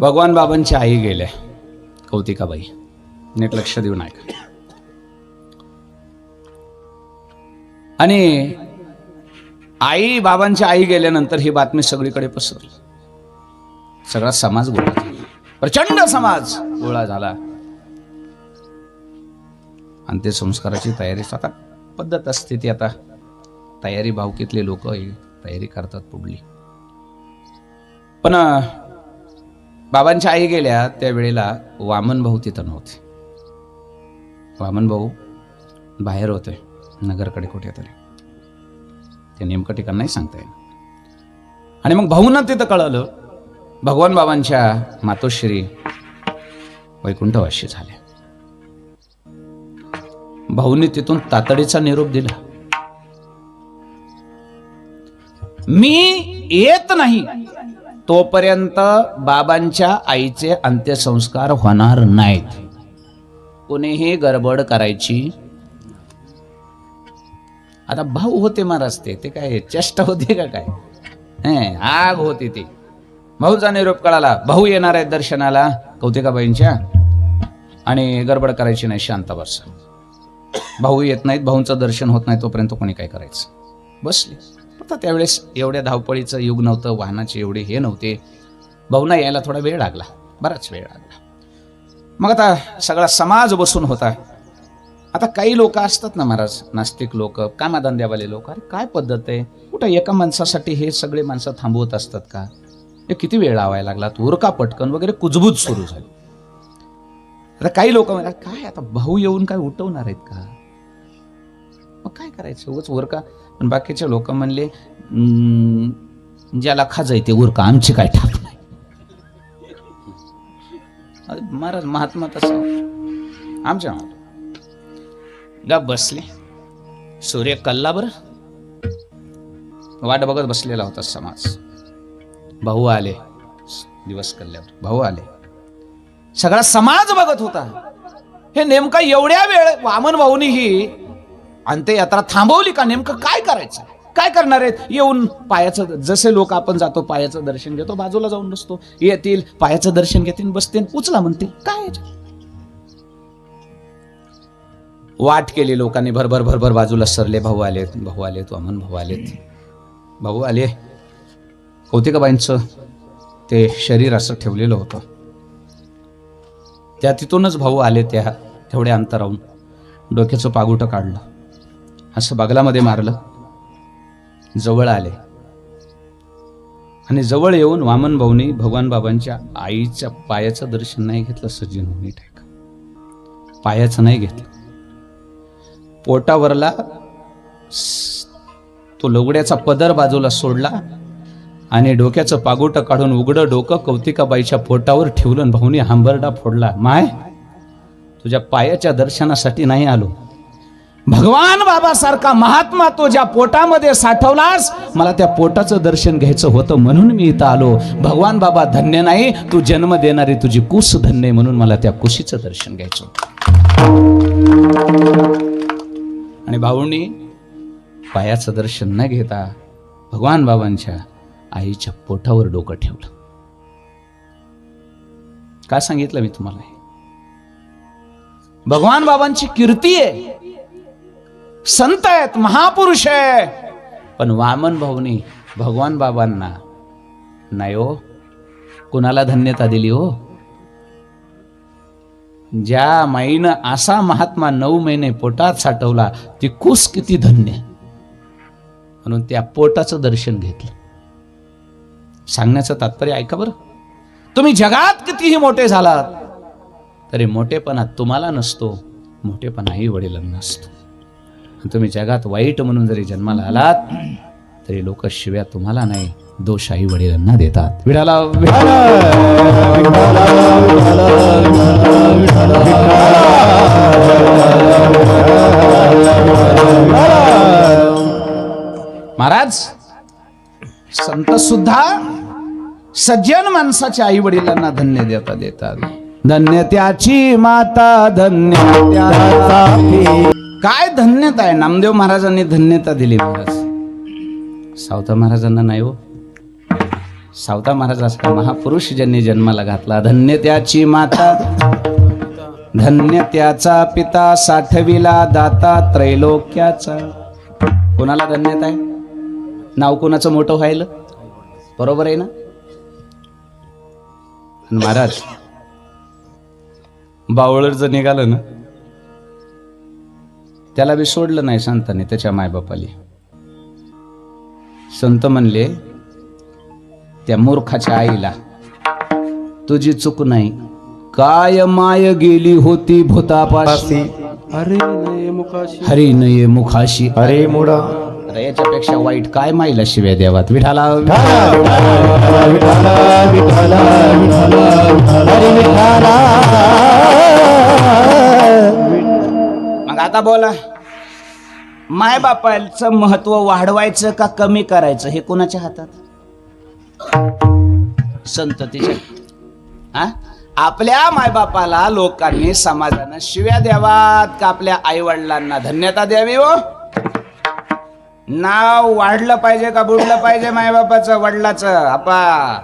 भगवान बाबांची आई गेल्या कौतिकाबाई. नीट लक्ष देऊन ऐका आणि आई बाबांची आई गेल्यानंतर ही बातमी सगळीकडे पसरली. सगळा समाज गोळा झाला. प्रचंड समाज गोळा झाला. अंत्यसंस्काराची तयारी आता पद्धत असते ती आता. तयारी भावकीतले लोक तयारी करतात पुढली. पण बाबांच्या आई गेल्या त्यावेळेला वामन भाऊ तिथं नव्हते. वामन भाऊ बाहेर होते नगरकडे कुठे तरी ते नेमकं ठिकाण नाही सांगता येईल आणि मग भाऊंना तिथं कळलं भगवान बाबांच्या मातोश्री वैकुंठवाशी झाल्या. भाऊंनी तिथून तातडीचा निरोप दिला. मी येत नाही. तोपर्यंत बाबांच्या आईचे अंत्यसंस्कार होणार नाहीत. कोणीही गडबड करायची. आता भाऊ होते महाराज ते काय चेष्टा होते का काय? आग होती ती. भाऊचा निरोप कळाला भाऊ येणार आहेत दर्शनाला कौतिकाबाईंच्या. आणि गडबड करायची नाही शांत बस भाऊ येत नाहीत भाऊंचं दर्शन होत नाही तोपर्यंत कोणी काय करायचं? बसले. आता त्यावेळेस एवढ्या धावपळीचं युग नव्हतं वाहनाचे एवढे हे नव्हते. भाऊना यायला थोडा वेळ लागला बराच वेळ लागला. मग आता सगळा समाज बसून होता. आता काही लोक असतात ना महाराज नास्तिक लोक कामाधंद्यावाले लोक अरे काय पद्धत आहे? कुठं एका माणसासाठी हे सगळे माणसं थांबवत असतात का? हे किती वेळ लावायला लागला? उरका पटकन वगैरे कुजबूज सुरू झाली. आता काही लोक म्हणतात काय आता भाऊ येऊन काय उठवणार आहेत का? मग काय करायचं? उगच उरका पण बाकीचे लोक म्हणले ज्याला खाजाय ते उरका आमची काय ठाप नाही. महाराज महात्मा तसं. आमच्या महाराज गा बसले. सूर्य कल्ला बर. वाट बघत बसलेला होता समाज. भाऊ आले. दिवस कल्ल्यावर भाऊ आले. सगळा समाज बघत होता. हे नेमका एवढ्या वेळ वामन भाऊनी ही आणि ते यात्रा थांबवली का? नेमकं काय करायचं? काय करणार आहेत? येऊन पायाचं जसे लोक आपण जातो पायाचं दर्शन घेतो बाजूला जाऊन बसतो. येतील पायाचं दर्शन घेतील बसतील उचला म्हणतील. काय वाट केली लोकांनी भरभर भरभर बाजूला सरले भाऊ आलेत भाऊ आलेत वामन भाऊ आलेत. भाऊ आले. कौतिकाबाईंचं ते शरीर असं ठेवलेलं होतं. त्या तिथूनच भाऊ आले त्या तेवढ्या अंतराहून डोक्याचं पागुटं काढलं. असं बगलामध्ये मारलं. जवळ आले. आणि जवळ येऊन वामन भाऊनी भगवान बाबांच्या आईच्या पायाचं दर्शन नाही घेतलं सज्जन होऊन ठेका पायाचं नाही घेतलं. पोटावरला तो लुगड्याचा पदर बाजूला सोडला आणि डोक्याचं पागोटं काढून उघडं डोकं कौतिकाबाईच्या पोटावर ठेवलं भाऊनी हांबरडा फोडला माय तुझ्या पायाच्या दर्शनासाठी नाही आलो. भगवान बाबासारखा महात्मा तो ज्या पोटामध्ये साठवलास मला त्या पोटाचं दर्शन घ्यायचं होतं म्हणून मी इथं आलो. भगवान बाबा धन्य नाही तू जन्म देणारी तुझी कुस धन्य म्हणून मला त्या कुशीचं दर्शन घ्यायचं होतं. आणि भाऊंनी पायाचं दर्शन न घेता भगवान बाबांच्या आईच्या पोटावर डोकं ठेवलं. काय सांगितलं मी तुम्हाला भगवान बाबांची कीर्ती आहे. संत आहेत महापुरुष आहे. पण वामन भाऊनी भगवान बाबांना नाही हो कुणाला धन्यता दिली हो? ज्या माईनं असा महात्मा नऊ महिने पोटात साठवला ती कुस किती धन्य. म्हणून त्या पोटाचं दर्शन घेतलं. सांगण्याचं तात्पर्य ऐका बरं. तुम्ही जगात कितीही मोठे झालात तरी मोठेपणा तुम्हाला नसतो मोठेपणाही वडिलांना नसतो. तुम्ही जगात वाईट म्हणून जरी जन्माला आलात तरी लोक शिव्या तुम्हाला नाही दोष आई वडिलांना देतात. विडाला महाराज संत सुद्धा सज्जन माणसाच्या आई वडिलांना धन्य देता देतात. धन्य त्याची माता धन्य त्याचा काय धन्यता आहे? नामदेव महाराजांनी धन्यता दिली महाराज सावता महाराजांना नाही हो. सावता महाराज असा महापुरुष ज्यांनी जन्माला घातला. धन्य त्याची माता धन्य त्याचा पिता साठविला दाता त्रैलोक्याचा. कोणाला धन्यता आहे? नाव कोणाचं मोठं व्हायला? बरोबर आहे ना? महाराज बावळर जर निघालं ना? त्याला बी सोडलं नाही संतांनी त्याच्या मायबापाली संत म्हणले त्या मूर्खाच्या आईला तुझी चूक नाही काय माय गेली होती भूतापाशी अरे नये मुखाशी हरी नये मुखाशी अरे मुडा अरे याच्यापेक्षा वाईट काय माईला शिव्या द्यावात विठाला मग आता बोला. माय महत्त्व वाढवायचं का कमी करायचं? हे कोणाच्या हातात? संततीच्या हा? आपल्या मायबापाला लोकांनी समाजानं शिव्या द्यावात का आपल्या आई वडिलांना धन्यता द्यावी हो? नाव वाढलं पाहिजे का बुडलं पाहिजे मायबापाचं वडिलाचं? आपा.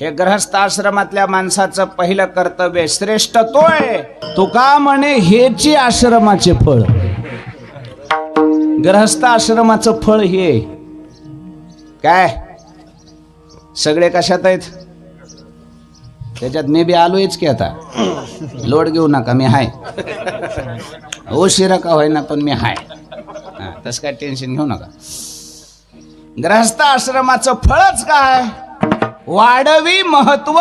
हे ग्रहस्थ आश्रमातल्या माणसाचं पहिलं कर्तव्य श्रेष्ठ तोय तुका म्हणे हेची आश्रमाचे फळ. ग्रहस्थ आश्रमाचं फळ हे काय? सगळे कशात आहेत? त्याच्यात मी बी आलोयच की आता. लोड घेऊ नका मी हाय. उशिरा का होईना पण मी हाय. तसं काय टेन्शन घेऊ नका. ग्रहस्थ आश्रमाचं फळच काय? वाढवी महत्त्व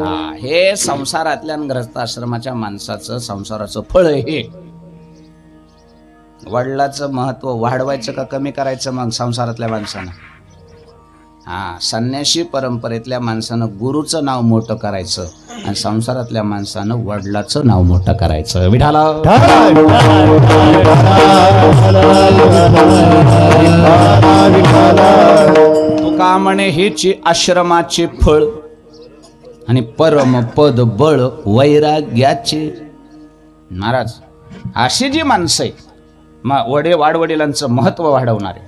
हा हे संसारातल्या आणि आश्रमाच्या माणसाचं संसाराचं फळ हे वडिलाचं महत्त्व वाढवायचं का कमी करायचं मग संसारातल्या माणसानं हा संन्याशी परंपरेतल्या माणसानं गुरुचं नाव मोठं करायचं आणि संसारातल्या माणसानं वडिलाचं नाव मोठं करायचं विठाला तुका म्हणे हेची आश्रमाचे फळ आणि परम पद बळ वैराग्याचे. महाराज अशी जी माणसं आहेत मा वडे वाडवडिलांचं महत्त्व वाढवणारे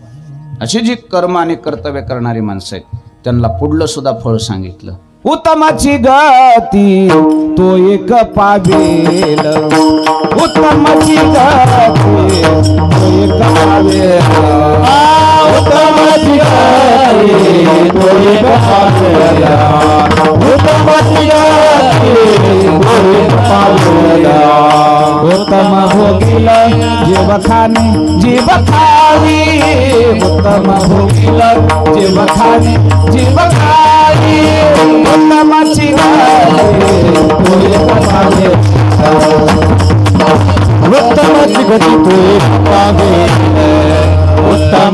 अशी जी कर्म आणि कर्तव्य करणारी माणसं आहेत त्यांना पुढलं सुद्धा फळ सांगितलं. उत्तमाची गती तो एक पावेल. उत्तमाची गती तो एक पावेल. उत्तमाची गती तो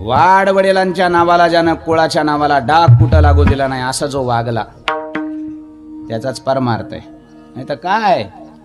वाड वडिलांच्या नावाला ज्यानं कुळाच्या नावाला डाग कुठं लागू दिला नाही असा जो वागला त्याचाच परमार्थ आहे. नाही तर काय?